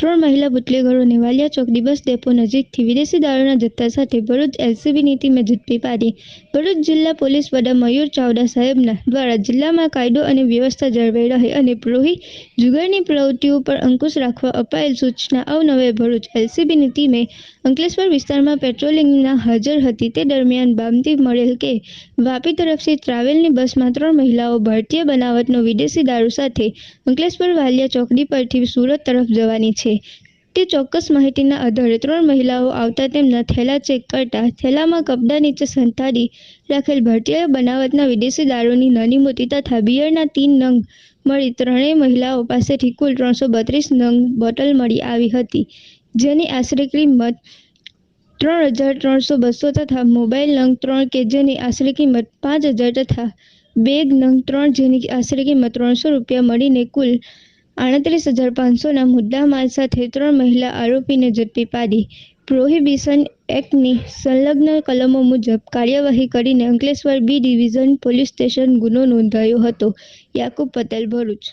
ત્રણ મહિલા બુટલેગરોને વાલિયા ચોકડી બસ ડેપો નજીકથી વિદેશી દારૂના જથ્થા સાથે ભરૂચ એલસીબીની ટીમે ઝડપી પાડી. ભરૂચ જિલ્લા પોલીસ વડા મયુર ચાવડા સાહેબના દ્વારા જિલ્લામાં કાયદો અને વ્યવસ્થા જળવાઈ રહે અને પ્રોહી જુગારની પ્રવૃત્તિઓ પર અંકુશ રાખવા અપાયેલ સૂચના અવનવે ભરૂચ એલસીબીની ટીમે અંકલેશ્વર વિસ્તારમાં પેટ્રોલિંગના હાજર હતી. તે દરમિયાન બામતી મળેલ કે વાપી તરફથી ટ્રાવેલની બસમાં ત્રણ મહિલાઓ ભારતીય બનાવટનો વિદેશી દારૂ સાથે અંકલેશ્વર વાલિયા ચોકડી પરથી સુરત તરફ જવાની છે. તે ચોક્કસ માહિતીના આધારે ત્રણ મહિલાઓ આવતા તેમના થેલા ચેક કરતા થેલામાં કપડા નીચે સંતાડી રાખેલ ભારતીય બનાવટના વિદેશી દારૂની નાની મોટી તથા બિયરના તીન નંગ મળી ત્રણેય મહિલાઓ પાસેથી કુલ ત્રણસો બત્રીસ નંગ બોટલ મળી આવી હતી, જેની આશરે કિંમત ત્રણ હજાર ત્રણસો બસો તથા મોબાઈલ નંગ ત્રણ કે જેની આશરે કિંમત પાંચ હજાર તથા બેગ નંગ ત્રણ જેની આશરે કિંમત ત્રણસો રૂપિયા મળીને કુલ આડત્રીસ હજાર પાંચસોના મુદ્દામાલ સાથે ત્રણ મહિલા આરોપીને ઝડપી પાડી. પ્રોહિબિશન એક્ટની સંલગ્ન કલમો મુજબ કાર્યવાહી કરીને Ankleshwar B division police station ગુનો નોંધાયો હતો. યાકુબ પટેલ ભરૂચ.